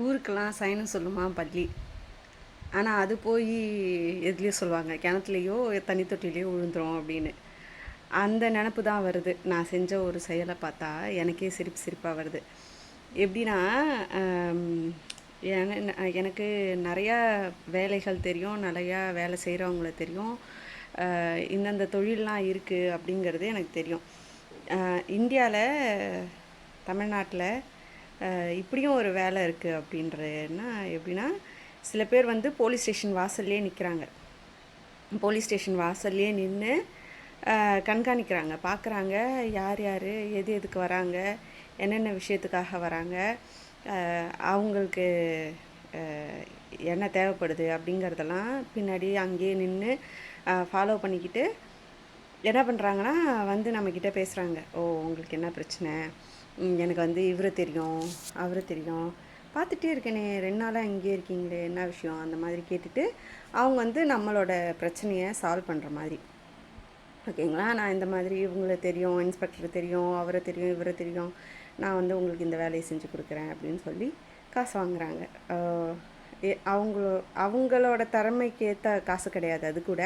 ஊருக்கெல்லாம் சைனம் சொல்லுமா பள்ளி ஆனால் அது போய் எதுலேயோ சொல்லுவாங்க கிணத்துலையோ தண்ணி தொட்டிலையோ விழுந்துரும் அப்படின்னு. அந்த நினப்பு தான் வருது. நான் செஞ்ச ஒரு செயலை பார்த்தா எனக்கே சிரிப்பு சிரிப்பாக வருது. எப்படின்னா எனக்கு நிறையா வேலைகள் தெரியும் நிறையா வேலை செய்கிறவங்கள தெரியும். இந்தந்த தொழிலெலாம் இருக்குது அப்படிங்கிறது எனக்கு தெரியும். இந்தியாவில் தமிழ்நாட்டில் இப்படியும் ஒரு வேலை இருக்குது அப்படின்றன்னா எப்படின்னா சில பேர் வந்து போலீஸ் ஸ்டேஷன் வாசல்லே நிற்கிறாங்க போலீஸ் ஸ்டேஷன் வாசல்லே நின்று கண்காணிக்கிறாங்க. பார்க்குறாங்க யார் யார் எது எதுக்கு வராங்க என்னென்ன விஷயத்துக்காக வராங்க அவங்களுக்கு என்ன தேவைப்படுது அப்படிங்கிறதெல்லாம் பின்னாடி அங்கேயே நின்று ஃபாலோ பண்ணிக்கிட்டு என்ன பண்ணுறாங்கன்னா வந்து நம்மக்கிட்ட பேசுகிறாங்க ஓ உங்களுக்கு என்ன பிரச்சனை? எனக்கு வந்து இவரை தெரியும் அவரை தெரியும். பார்த்துட்டே இருக்கேனே ரெண்டு நாளாக இங்கே இருக்கீங்களே என்ன விஷயம்? அந்த மாதிரி கேட்டுட்டு அவங்க வந்து நம்மளோட பிரச்சனையை சால்வ் பண்ணுற மாதிரி. ஓகேங்களா நான் இந்த மாதிரி இவங்கள தெரியும் இன்ஸ்பெக்டர் தெரியும் அவரை தெரியும் இவரை தெரியும். நான் வந்து உங்களுக்கு இந்த வேலையை செஞ்சு கொடுக்குறேன் அப்படின்னு சொல்லி காசு வாங்குறாங்க. அவங்களோ அவங்களோட திறமைக்கு ஏற்ற காசு கிடையாது. அது கூட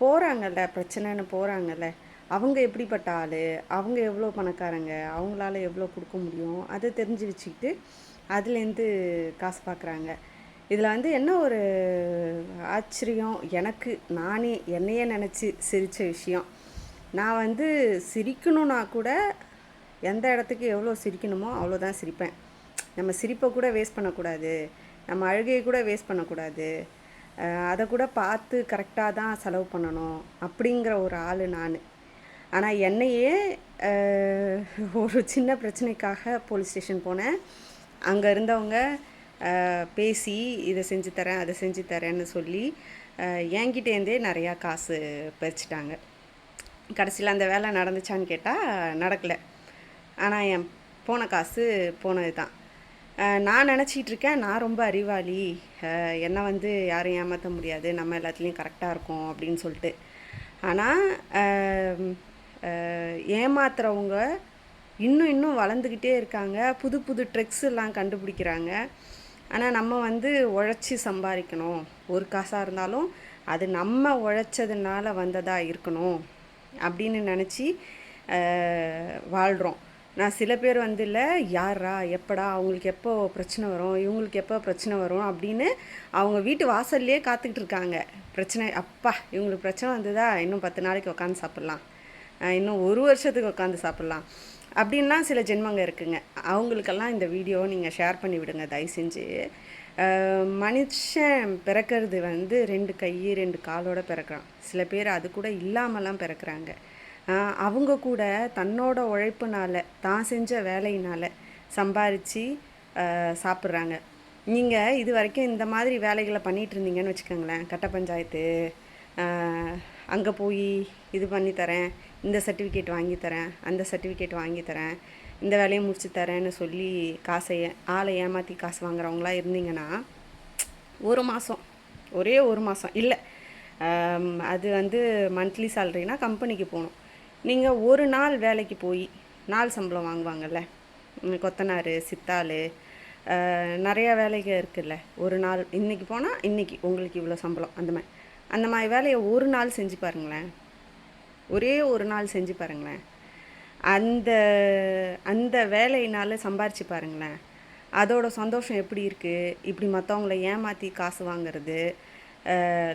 போகிறாங்கல்ல பிரச்சனைன்னு போகிறாங்கல்ல அவங்க எப்படிப்பட்ட ஆள்? அவங்க எவ்வளோ பணக்காரங்க? அவங்களால எவ்வளோ கொடுக்க முடியும்? அதை தெரிஞ்சு வச்சுக்கிட்டு அதுலேருந்து காசு பார்க்குறாங்க. இதில் வந்து என்ன ஒரு ஆச்சரியம்? எனக்கு நானே என்னையே நினச்சி சிரித்த விஷயம். நான் வந்து சிரிக்கணும்னா கூட எந்த இடத்துக்கு எவ்வளோ சிரிக்கணுமோ அவ்வளோதான் சிரிப்பேன். நம்ம சிரிப்பை கூட வேஸ்ட் பண்ணக்கூடாது. நம்ம அழுகையை கூட வேஸ்ட் பண்ணக்கூடாது. அதை கூட பார்த்து கரெக்டாக தான் செலவு பண்ணணும் அப்படிங்கிற ஒரு ஆள் நான். ஆனால் என்னையே ஒரு சின்ன பிரச்சனைக்காக போலீஸ் ஸ்டேஷன் போனேன். அங்கே இருந்தவங்க பேசி இதை செஞ்சு தரேன் அதை செஞ்சு தரேன்னு சொல்லி என்கிட்டேருந்தே நிறையா காசு பறிச்சிட்டாங்க. கடைசியில் அந்த வேலை நடந்துச்சான்னு கேட்டால் நடக்கலை. ஆனால் என் போன காசு போனது தான் நான் நினச்சிட்டு இருக்கேன் நான் ரொம்ப அறிவாளி. என்னை வந்து யாரும் ஏமாற்ற முடியாது. நம்ம எல்லாத்துலேயும் கரெக்டாக இருக்கும் அப்படின்னு சொல்லிட்டு. ஆனால் ஏமாத்துறவங்க இன்னும் இன்னும் வளர்ந்துக்கிட்டே இருக்காங்க. புது புது ட்ரிக்ஸ் எல்லாம் கண்டுபிடிக்கிறாங்க. ஆனால் நம்ம வந்து உழைச்சி சம்பாதிக்கணும். ஒரு காசாக இருந்தாலும் அது நம்ம உழைச்சதுனால வந்ததாக இருக்கணும் அப்படின்னு நினச்சி வாழ்கிறோம் நான் சில பேர் வந்து இல்லை யாரா எப்படா அவங்களுக்கு எப்போ பிரச்சனை வரும்? இவங்களுக்கு எப்போ பிரச்சனை வரும்? அப்படின்னு அவங்க வீட்டு வாசல்லையே காத்துக்கிட்டு இருக்காங்க. பிரச்சனை அப்பா இவங்களுக்கு பிரச்சனை வந்ததா? இன்னும் பத்து நாளைக்கு உட்காந்து சாப்பிட்லாம். இன்னும் ஒரு வருஷத்துக்கு உட்காந்து சாப்பிட்லாம். அப்படின்லாம் சில ஜென்மங்க இருக்குங்க. அவங்களுக்கெல்லாம் இந்த வீடியோ நீங்கள் ஷேர் பண்ணி விடுங்க தயவு செஞ்சு. மனுஷன் பிறக்கிறது வந்து ரெண்டு கை ரெண்டு காலோட பிறக்கிறான். சில பேர் அது கூட இல்லாமலாம் பிறக்கிறாங்க. அவங்க கூட தன்னோட உழைப்புனால் தான் செஞ்ச வேலையினால் சம்பாரித்து சாப்பிட்றாங்க. நீங்கள் இது வரைக்கும் இந்த மாதிரி வேலைகளை பண்ணிகிட்டு இருந்தீங்கன்னு வச்சுக்கோங்களேன். கட்ட பஞ்சாயத்து அங்கே போய் இது பண்ணி தரேன் இந்த சர்டிஃபிகேட் வாங்கி தரேன் அந்த சர்டிஃபிகேட் வாங்கி தரேன் இந்த வேலையை முடிச்சு தரேன்னு சொல்லி காசை ஆளை ஏமாற்றி காசு வாங்குறவங்களா இருந்தீங்கன்னா ஒரு மாதம் ஒரே ஒரு மாதம் இல்லை அது வந்து மந்த்லி சேலரினா கம்பெனிக்கு போகணும். நீங்கள் ஒரு நாள் வேலைக்கு போய் நாள் சம்பளம் வாங்குவாங்கல்ல கொத்தனார் சித்தாள் நிறையா வேலைகள் இருக்குல்ல ஒரு நாள் இன்றைக்கி போனால் இன்றைக்கி உங்களுக்கு இவ்வளோ சம்பளம் அந்த மாதிரி அந்த மாதிரி வேலையை ஒரு நாள் செஞ்சு பாருங்களேன். ஒரே ஒரு நாள் செஞ்சு பாருங்களேன். அந்த அந்த வேலையினால் சம்பாரிச்சு பாருங்களேன். அதோட சந்தோஷம் எப்படி இருக்குது இப்படி மற்றவங்கள ஏமாற்றி காசு வாங்கிறது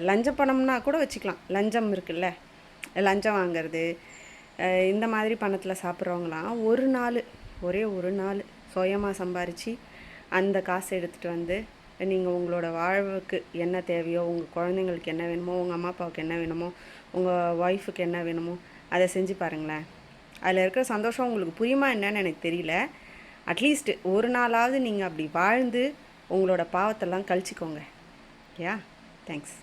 லஞ்ச பணம்னா கூட வச்சுக்கலாம். லஞ்சம் இருக்குல்ல? லஞ்சம் வாங்கிறது இந்த மாதிரி பணத்தில் சாப்பிட்றவங்களாம் ஒரு நாள் ஒரே ஒரு நாள் சுயமாக சம்பாரித்து அந்த காசை எடுத்துகிட்டு வந்து நீங்கள் உங்களோட வாழ்வுக்கு என்ன தேவையோ உங்கள் குழந்தைங்களுக்கு என்ன வேணுமோ உங்கள் அம்மா அப்பாவுக்கு என்ன வேணுமோ உங்கள் ஒய்ஃபுக்கு என்ன வேணுமோ அதை செஞ்சு பாருங்களேன். அதில் இருக்கிற சந்தோஷம் உங்களுக்கு புரியுமா என்னன்னு எனக்கு தெரியல. அட்லீஸ்ட் ஒரு நாளாவது நீங்கள் அப்படி வாழ்ந்து உங்களோட பாவத்தெல்லாம் கழிச்சிக்கோங்க. Yeah thanks